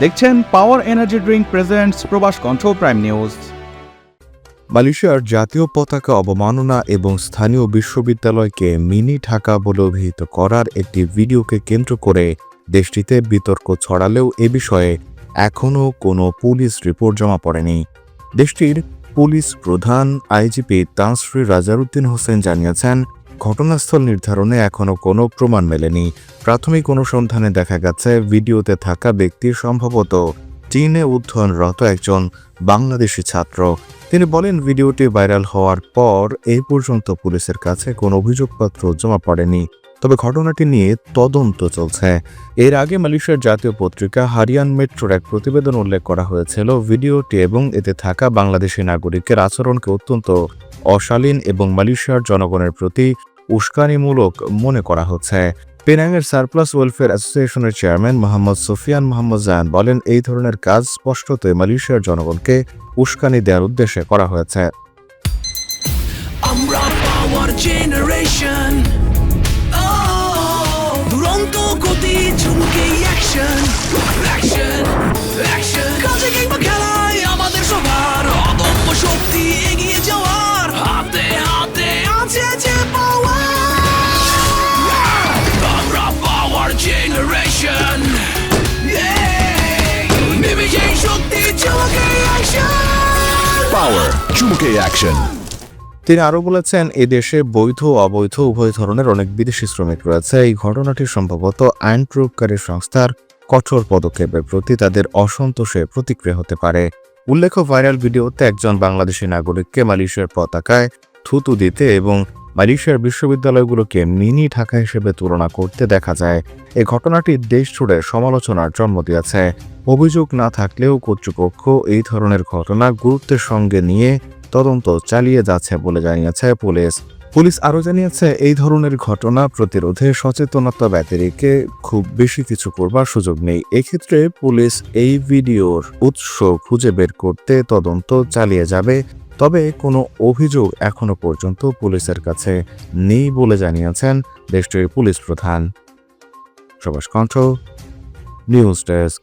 দেখছেন power energy drink presents প্রবাস কণ্ঠ প্রাইম নিউজ মালয়েশিয়ার জাতীয় পতাকা অবমাননা এবং স্থানীয় বিশ্ববিদ্যালয়কে মিনি ঢাকা বলে অভিহিত করার একটি ভিডিওকে কেন্দ্র করে দেশটিতে বিতর্ক ছড়ালেও এ বিষয়ে এখনও কোনো পুলিশ রিপোর্ট জমা পড়েনি। দেশটির পুলিশ প্রধান আইজিপি তাঁসরি রাজারুদ্দিন হোসেন জানিয়েছেন ঘটনাস্থল নির্ধারণে এখনও কোনো প্রমাণ মেলেনি। প্রাথমিক অনুসন্ধানে দেখা গেছে, ভিডিওতে থাকা ব্যক্তি সম্ভবত চীনে অধ্যয়নরত একজন বাংলাদেশি ছাত্র। তিনি বলেন, ভিডিওটি ভাইরাল হওয়ার পর এই পর্যন্ত পুলিশের কাছে কোনো অভিযোগপত্র জমা পড়েনি। তবে ঘটনাটি নিয়ে তদন্ত চলছে। এর আগে মালয়েশিয়ার জাতীয় পত্রিকা হারিয়ান মেট্রোর এক প্রতিবেদন উল্লেখ করা হয়েছিল, ভিডিওটি এবং এতে থাকা বাংলাদেশি নাগরিকের আচরণকে অত্যন্ত অশালীন এবং মালয়েশিয়ার জনগণের প্রতি উস্কানিমূলক মনে করা হচ্ছে। পেনাংয়ের সারপ্লাস ওয়েলফেয়ার অ্যাসোসিয়েশনের চেয়ারম্যান মোহাম্মদ সুফিয়ান মোহাম্মদ জায়ান বলেন, এই ধরনের কাজ স্পষ্টতই মালয়েশিয়ার জনগণকে উস্কানি দেওয়ার উদ্দেশ্যে করা হয়েছে। জেনারেশন দুরন্ত গতি অ্যাকশন অ্যাকশন অ্যাকশন Power, চুমুকে অ্যাকশন তিনি আরও বলেছেন, এ দেশে বৈধ অবৈধ উভয় ধরনের অনেক বিদেশি শ্রমিক রয়েছে। এই ঘটনাটি সম্ভবত আইন প্রয়োগকারী সংস্থার কঠোর পদক্ষেপের প্রতি তাদের অসন্তোষে প্রতিক্রিয়া হতে পারে। উল্লেখ্য, ভাইরাল ভিডিওতে একজন বাংলাদেশি নাগরিককে মালয়েশিয়ার পতাকায় থুতু দিতে এবং মালয়েশিয়ার বিশ্ববিদ্যালয়গুলোকে মিনি ঢাকা হিসেবে তুলনা করতে দেখা যায় এই ঘটনাটি দেশ জুড়ে সমালোচনার জন্ম দিয়েছে। অভিযোগ না থাকলেও কর্তৃপক্ষ এই ধরনের ঘটনা গুরুত্বের সঙ্গে নিয়ে তদন্ত চালিয়ে যাচ্ছে বলে জানিয়েছে পুলিশ। পুলিশ আরও জানিয়েছে, এই ধরনের ঘটনা প্রতিরোধে সচেতনতা ব্যতিরিকে খুব বেশি কিছু করবার সুযোগ নেই। এক্ষেত্রে পুলিশ এই ভিডিওর উৎস খুঁজে বের করতে তদন্ত চালিয়ে যাবে তবে কোনো অভিযোগ এখনও পর্যন্ত পুলিশের কাছে নেই বলে জানিয়েছেন দেশটির পুলিশ প্রধান। সুভাষ কণ্ঠ, নিউজ ডেস্ক।